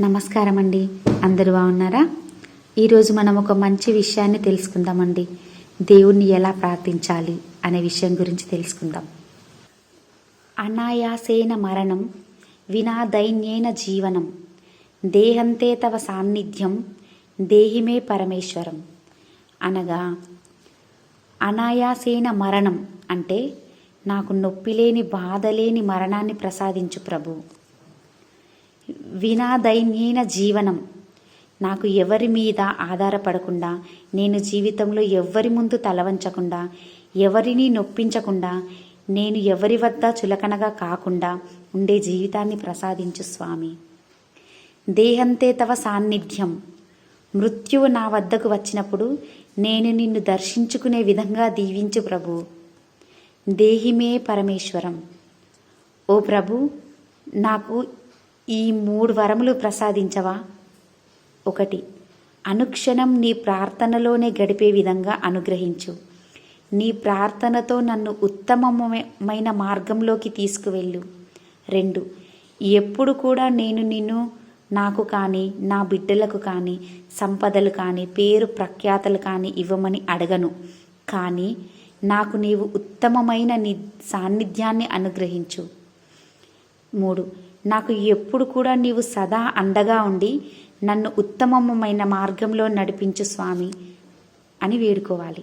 నమస్కారం అండి అందరూ బాగున్నారా? ఈరోజు మనం ఒక మంచి విషయాన్ని తెలుసుకుందామండి. దేవుణ్ణి ఎలా ప్రార్థించాలి అనే విషయం గురించి తెలుసుకుందాం. అనాయాసేన మరణం వినా దైన్యేన జీవనం దేహంతే తవ సాన్నిధ్యం దేహిమే పరమేశ్వరం. అనగా అనాయాసేన మరణం అంటే నాకు నొప్పి లేని మరణాన్ని ప్రసాదించు ప్రభు. వినాదైన్యైన జీవనం. నాకు ఎవరి మీద ఆధారపడకుండా నేను జీవితంలో ఎవ్వరి ముందు తలవంచకుండా ఎవరిని నొప్పించకుండా నేను ఎవరి వద్ద చులకనగా కాకుండా ఉండే జీవితాన్ని ప్రసాదించు స్వామి. దేహంతే తవ సాన్నిధ్యం. మృత్యువు నా వద్దకు వచ్చినప్పుడు నేను నిన్ను దర్శించుకునే విధంగా దీవించు ప్రభు. దేహిమే పరమేశ్వరం. ఓ ప్రభు నాకు ఈ మూడు వరములు ప్రసాదించవా? ఒకటి అనుక్షణం నీ ప్రార్థనలోనే గడిపే విధంగా అనుగ్రహించు. నీ ప్రార్థనతో నన్ను ఉత్తమమైన మార్గంలోకి తీసుకువెళ్ళు. రెండు ఎప్పుడు కూడా నేను నిన్ను నాకు కానీ నా బిడ్డలకు కానీ సంపదలు కానీ పేరు ప్రఖ్యాతలు కానీ ఇవ్వమని అడగను. కానీ నాకు నీవు ఉత్తమమైన ని సాన్నిధ్యాన్ని అనుగ్రహించు. మూడు నాకు ఎప్పుడు కూడా నీవు సదా అండగా ఉండి నన్ను ఉత్తమమైన మార్గంలో నడిపించు స్వామి అని వేడుకోవాలి.